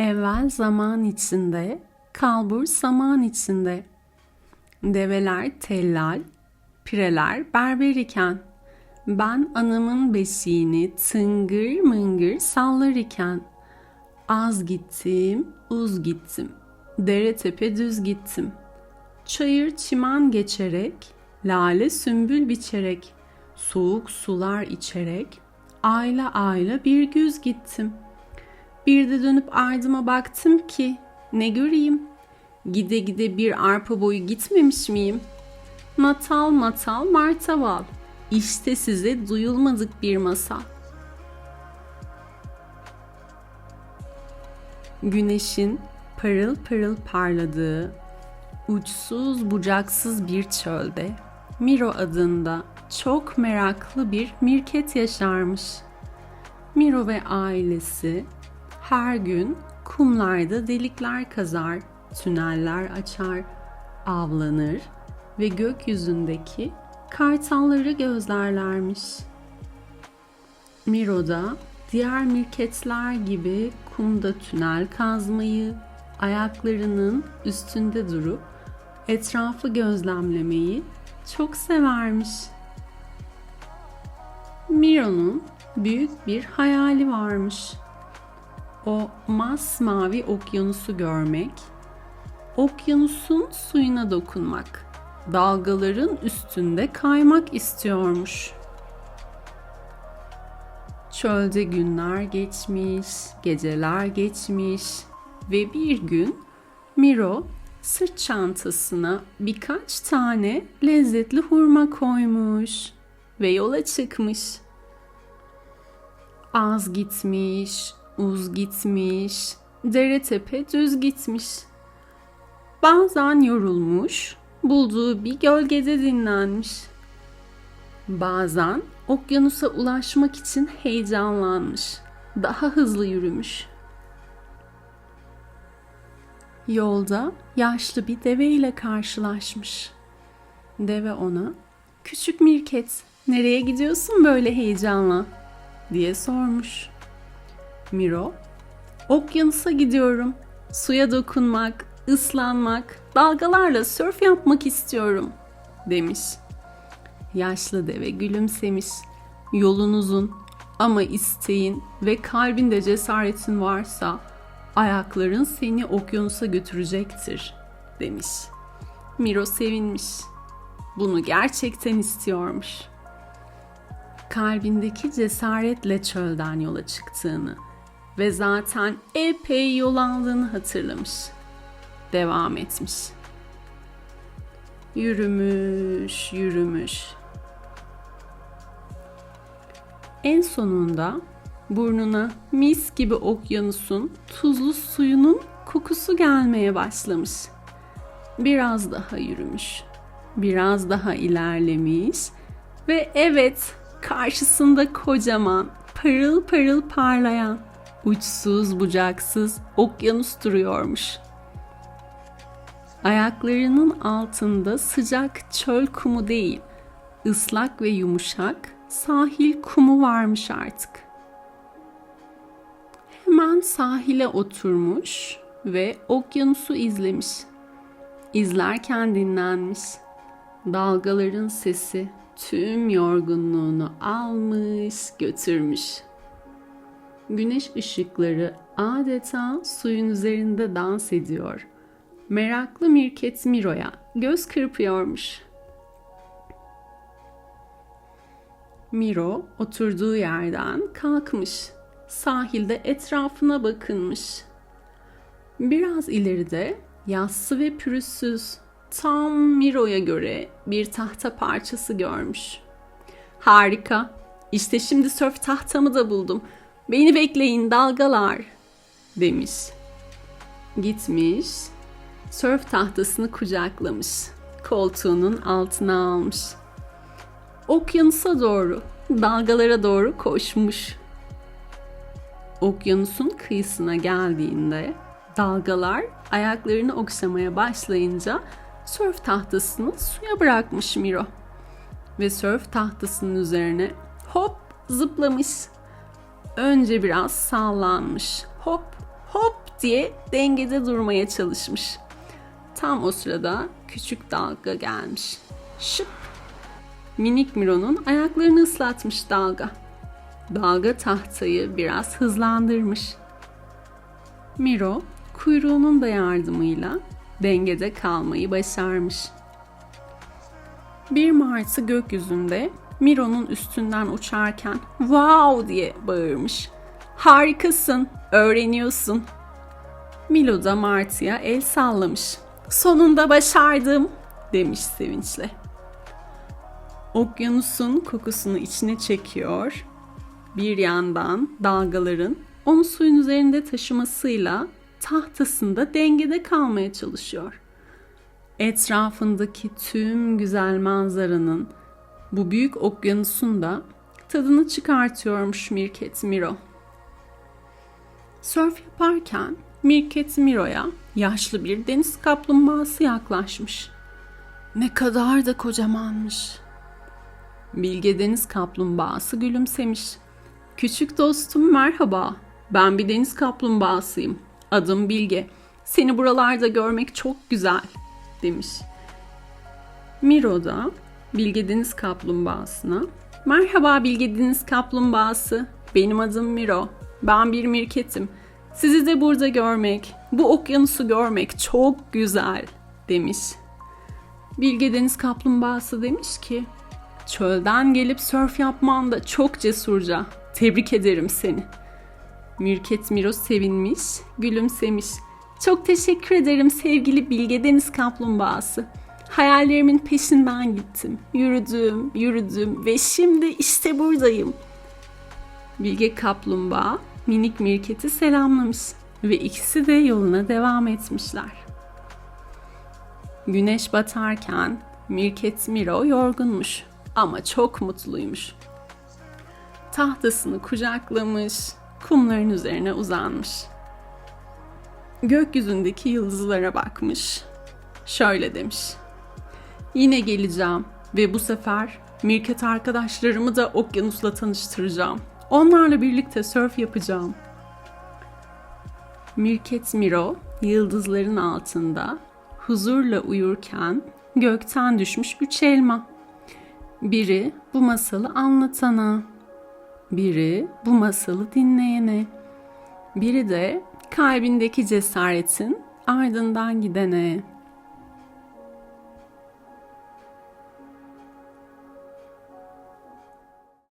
Evvel zaman içinde, kalbur zaman içinde. Develer tellal, pireler berber iken. Ben anamın beşiğini tıngır mıngır sallar iken. Az gittim, uz gittim. Dere tepe düz gittim. Çayır çimen geçerek, lale sümbül biçerek, soğuk sular içerek, ayla ayla bir güz gittim. Bir de dönüp ardıma baktım ki ne göreyim? Gide gide bir arpa boyu gitmemiş miyim? Matal matal martaval. İşte size duyulmadık bir masal. Güneşin parıl parıl parladığı, uçsuz bucaksız bir çölde Miro adında çok meraklı bir mirket yaşarmış. Miro ve ailesi her gün kumlarda delikler kazar, tüneller açar, avlanır ve gökyüzündeki kartalları gözlerlermiş. Miro da diğer mirketler gibi kumda tünel kazmayı, ayaklarının üstünde durup etrafı gözlemlemeyi çok severmiş. Miro'nun büyük bir hayali varmış. O masmavi okyanusu görmek, okyanusun suyuna dokunmak, dalgaların üstünde kaymak istiyormuş. Çölde günler geçmiş, geceler geçmiş ve bir gün Miro sırt çantasına birkaç tane lezzetli hurma koymuş ve yola çıkmış. Az gitmiş, uz gitmiş, dere tepe düz gitmiş. Bazen yorulmuş, bulduğu bir gölgede dinlenmiş. Bazen okyanusa ulaşmak için heyecanlanmış, daha hızlı yürümüş. Yolda yaşlı bir deve ile karşılaşmış. Deve ona, "Küçük Mirket, nereye gidiyorsun böyle heyecanla?" diye sormuş. Miro, "Okyanusa gidiyorum. Suya dokunmak, ıslanmak, dalgalarla sörf yapmak istiyorum." demiş. Yaşlı deve gülümsemiş. Yolun uzun ama isteğin ve kalbinde cesaretin varsa ayakların seni okyanusa götürecektir demiş. Miro sevinmiş. Bunu gerçekten istiyormuş. Kalbindeki cesaretle çölden yola çıktığını ve zaten epey yol aldığını hatırlamış. Devam etmiş. Yürümüş, yürümüş. En sonunda burnuna mis gibi okyanusun tuzlu suyunun kokusu gelmeye başlamış. Biraz daha yürümüş. Biraz daha ilerlemiş ve evet karşısında kocaman, parıl parıl parlayan, uçsuz bucaksız okyanus duruyormuş. Ayaklarının altında sıcak çöl kumu değil, ıslak ve yumuşak sahil kumu varmış artık. Hemen sahile oturmuş ve okyanusu izlemiş. İzlerken dinlenmiş. Dalgaların sesi tüm yorgunluğunu almış, götürmüş. Güneş ışıkları adeta suyun üzerinde dans ediyor. Meraklı Mirket Miro'ya göz kırpıyormuş. Miro oturduğu yerden kalkmış. Sahilde etrafına bakınmış. Biraz ileride yassı ve pürüzsüz tam Miro'ya göre bir tahta parçası görmüş. Harika. İşte şimdi sörf tahtamı da buldum. Beni bekleyin dalgalar demiş. Gitmiş, sörf tahtasını kucaklamış. Koltuğunun altına almış. Okyanusa doğru, dalgalara doğru koşmuş. Okyanusun kıyısına geldiğinde dalgalar ayaklarını okşamaya başlayınca sörf tahtasını suya bırakmış Miro. Ve sörf tahtasının üzerine hop zıplamış. Önce biraz sallanmış. Hop hop diye dengede durmaya çalışmış. Tam o sırada küçük dalga gelmiş. Şıp! Minik Miro'nun ayaklarını ıslatmış dalga. Dalga tahtayı biraz hızlandırmış. Miro kuyruğunun da yardımıyla dengede kalmayı başarmış. Bir martı gökyüzünde Miro'nun üstünden uçarken wow diye bağırmış. Harikasın, öğreniyorsun. Milo da Martı'ya el sallamış. Sonunda başardım demiş sevinçle. Okyanusun kokusunu içine çekiyor. Bir yandan dalgaların onu suyun üzerinde taşımasıyla tahtasında dengede kalmaya çalışıyor. Etrafındaki tüm güzel manzaranın bu büyük okyanusun da tadını çıkartıyormuş Mirket Miro. Sörf yaparken Mirket Miro'ya yaşlı bir deniz kaplumbağası yaklaşmış. Ne kadar da kocamanmış. Bilge deniz kaplumbağası gülümsemiş. Küçük dostum merhaba. Ben bir deniz kaplumbağasıyım. Adım Bilge. Seni buralarda görmek çok güzel demiş. Miro da Bilge Deniz Kaplumbağası'na Merhaba Bilge Deniz Kaplumbağası. Benim adım Miro. Ben bir mirketim. Sizi de burada görmek, bu okyanusu görmek çok güzel demiş. Bilge Deniz Kaplumbağası demiş ki Çölden gelip sörf yapman da çok cesurca. Tebrik ederim seni. Mirket Miro sevinmiş, gülümsemiş. Çok teşekkür ederim sevgili Bilge Deniz Kaplumbağası. Hayallerimin peşinden gittim. Yürüdüm, yürüdüm ve şimdi işte buradayım. Bilge Kaplumbağa minik Mirket'i selamlamış ve ikisi de yoluna devam etmişler. Güneş batarken Mirket Miro yorgunmuş ama çok mutluymuş. Tahtasını kucaklamış, kumların üzerine uzanmış. Gökyüzündeki yıldızlara bakmış. Şöyle demiş. Yine geleceğim ve bu sefer Mirket arkadaşlarımı da okyanusla tanıştıracağım. Onlarla birlikte sörf yapacağım. Mirket Miro yıldızların altında huzurla uyurken gökten düşmüş üç elma. Biri bu masalı anlatana, biri bu masalı dinleyene, biri de kalbindeki cesaretin ardından gidene.